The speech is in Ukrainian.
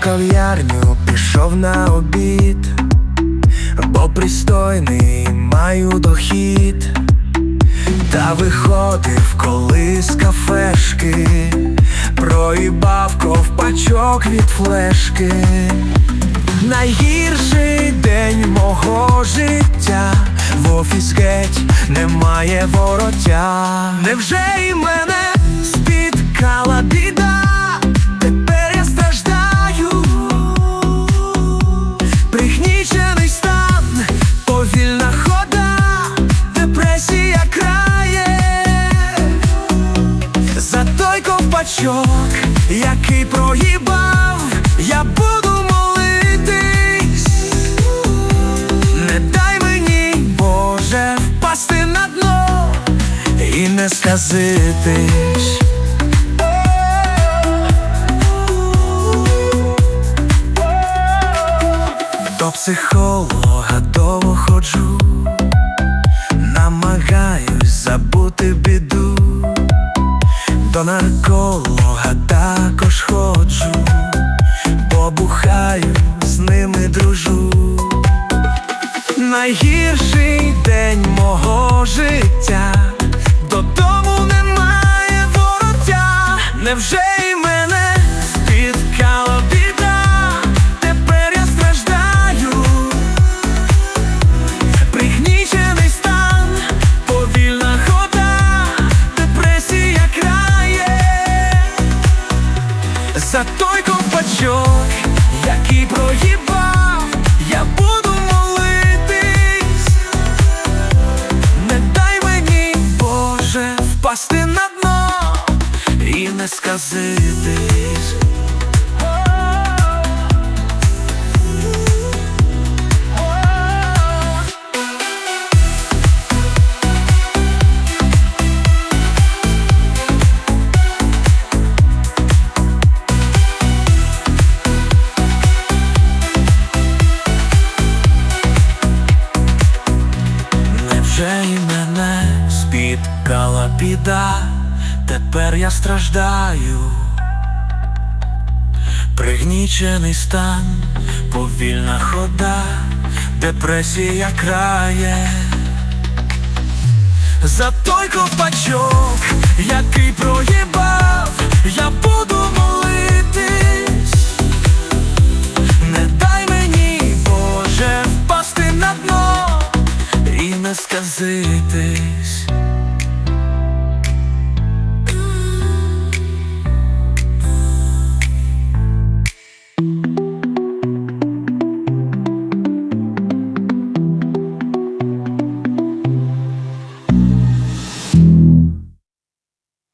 кав'ярню пішов на обід, бо пристойний маю дохід, та виходив коли з кафешки, проїбав ковпачок від флешки. Найгірший день мого життя в офіс геть немає вороття. Невже і мене ковпачок, який проїбав, я буду молитись. Не дай мені, Боже, впасти на дно і не сказитись. До психолога довго ходжу, до нарколога також ходжу, побухаю, з ними дружу. Найгірший день мого життя, додому немає вороття, невже за той ковпачок, який проїбав, я буду молитись. Не дай мені, Боже, впасти на дно і не сказитись. Невже і мене спіткала біда, тепер я страждаю, пригнічений стан, повільна хода, депресія крає, за той ковпачок, Боже,